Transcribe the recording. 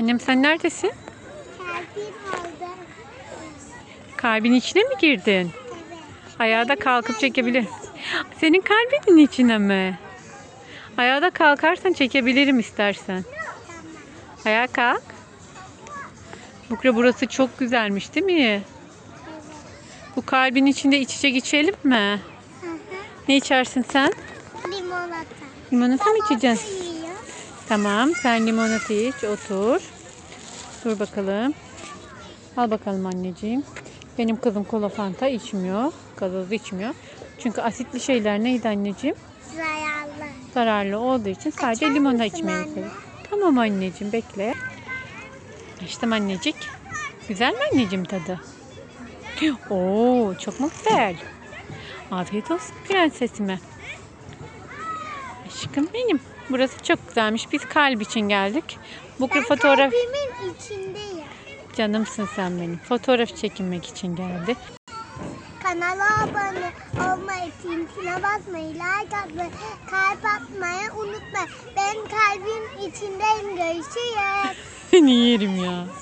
Annem sen neredesin? Kalbim oldu. Kalbin içine mi girdin? Evet. Ayağa da kalkıp çekebilir. Senin kalbinin içine mi? Ayağa da kalkarsan çekebilirim istersen. Ayağa kalk. Bukra burası çok güzelmiş değil mi? Bu kalbin içinde iç içe geçelim mi? Hı hı. Ne içersin sen? Limonata. Limonata mı içeceksin? Tamam sen limonata iç otur. Dur bakalım. Al bakalım anneciğim. Benim kızım kola fanta içmiyor. Gazoz içmiyor. Çünkü asitli şeyler neydi anneciğim? Zararlı. Zararlı olduğu için sadece Açar mısın içmeyi seviyor. Tamam anneciğim bekle. Açtım annecik. Güzel mi anneciğim tadı? Oo çok mu güzel? Afiyet olsun prensesime. Aşkım benim. Burası çok güzelmiş. Biz kalp için geldik. Bu Ben fotoğraf kalbimin içindeyim. canımsın sen benim. Fotoğraf çekinmek için geldi. Kanala abone olmayı, tintine basmayı, like atmayı, kalp atmayı unutma. Ben kalbim içindeyim. Görüşürüz. Seni yerim ya.